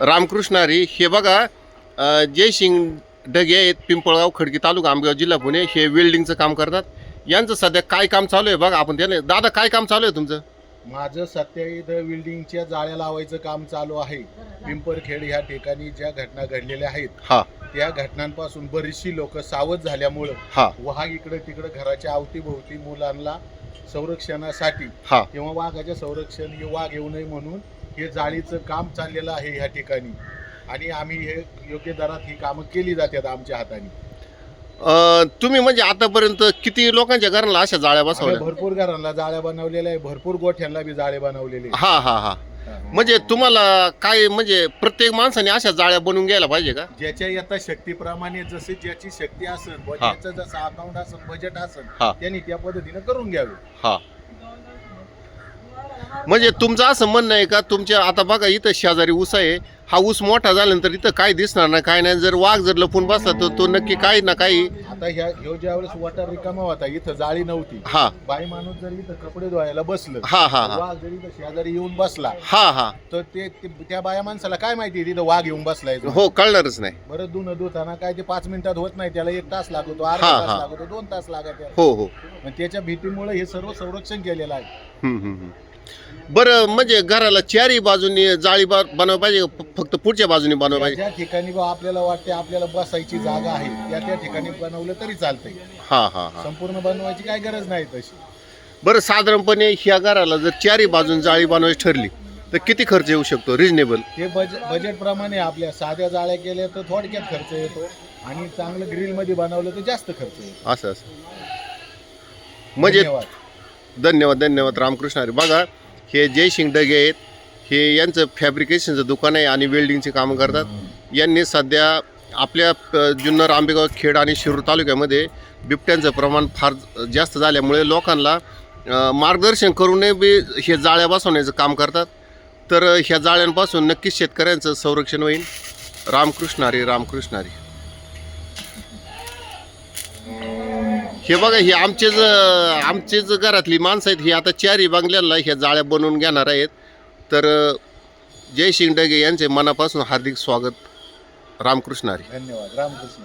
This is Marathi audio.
रामकृष्ण हरी हे बघा जयसिंग ढगे आहेत पिंपळगाव खडकी तालुका आंबेगाव जिल्हा पुणे हे वेल्डिंगचं काम करतात. यांचं सध्या काय काम चालू आहे बघा आपण त्याने दादा काय काम चालू आहे तुमचं? माझं सध्या इथं विल्डिंगच्या जाळ्या लावायचं काम चालू आहे. पिंपरखेड ह्या ठिकाणी ज्या घटना घडलेल्या आहेत हा. त्या घटनांपासून बरीचशी लोक सावध झाल्यामुळं हा. वाघ इकडे तिकडे घराच्या अवतीभोवती मुलांना संरक्षणासाठी हा. किंवा वाघाच्या संरक्षण हे वाघ येऊ नये म्हणून हे जाळीचं काम चाललेलं आहे ह्या ठिकाणी. आणि आम्ही हे योग्य दरात ही कामं केली जातात आमच्या हाताने. अ, तुम्ही म्हणजे आतापर्यंत किती लोकांच्या घराला अशा जाळ्या आम्ही बसवल्या? भरपूर घरांना जाळ्या बनवलेल्या आहे. भरपूर गोठ्यांना बी जाळे बनवलेले आहे. हा हा हा. म्हणजे तुम्हाला काय म्हणजे प्रत्येक माणसाने अशा जाळ्या बनवून घ्यायला पाहिजे का? ज्याच्या येता शक्तीप्रमाणे जसे ज्याची शक्ती असेल जसं अकाउंट असेल बजेट असेल हा. त्यांनी त्या पद्धतीने करून घ्यावे. हा. म्हणजे तुमचं असं म्हणणं आहे का तुमच्या आता बघा इथं शेजारी ऊस आहे. हा ऊस मोठा झाल्यानंतर इथं काय दिसणार नाही काय नाही. जर वाघ जर लपून बसला तर तो नक्की काही ना काही आता ह्या ह्यो ज्या वेळेस वाटा रिकामा होता इथं जाळी नव्हती. हा. बाई माणूस जर इथं कपडे धुवायला बसलं हा हा हा. वाघ जर इथं शेजारी येऊन बसला हा हा. तर ते ते- त्या बाया माणसाला काय माहिती तिथं वाघ येऊन बसलाय तो. हो कळणारच नाही. बरं धुणं धुताना काय ते पाच मिनिटात होत नाही त्याला एक तास लागतो अर्धा हा. तास लागतो दोन तास लागत हो हो. त्याच्या भीतीमुळे हे सर्व संरक्षण केलेलं आहे. हम्म, हम्म, हम्म. बरं म्हणजे घराला चारही बाजूनी जाळी बा- बनवायला पाहिजे फक्त पुढच्या बाजूनी बनवायला पाहिजे? ज्या ठिकाणी बा आपल्याला वाटते आपल्याला बसायची जागा आहे त्या त्या ठिकाणी बनवलं तरी चालतंय. हा हा हा. संपूर्ण बनवायची काय गरज नाही तशी. बरं साधारणपणे ह्या घराला जर चारही बाजून जाळी बनवायची ठरली तर किती खर्च येऊ शकतो? रिजनेबल ते बज बजेट प्रमाणे आपल्या साध्या जाळ्या केल्या तर थोडक्यात खर्च येतो आणि चांगलं ग्रिलमध्ये बनवलं तर जास्त खर्च येतो. असं असं. म्हणजे धन्यवाद. धन्यवाद धन्यवाद रामकृष्ण हरी. बघा हे जयसिंग डगे आहेत हे यांचं फॅब्रिकेशनचं दुकान आहे आणि वेल्डिंगचे कामं करतात. यांनी सध्या आपल्या जुन्नर आंबेगाव खेड आणि शिरूर तालुक्यामध्ये बिबट्यांचं प्रमाण फार जास्त झाल्यामुळे लोकांना मार्गदर्शन करूनही बी हे जाळ्या बसवण्याचं काम करतात. तर ह्या जाळ्यांपासून नक्कीच शेतकऱ्यांचं संरक्षण होईल. रामकृष्ण हरी रामकृष्ण हरी. हे बघा हे आमचे ज आमचे ज घरातली माणसं आहेत ही आता चारी बांगल्याला ह्या जाळ्या बनवून घेणार आहेत. तर अ, जय डगे यांचे मनापासून हार्दिक स्वागत रामकृष्ण हरी धन्यवाद. रामकृष्ण.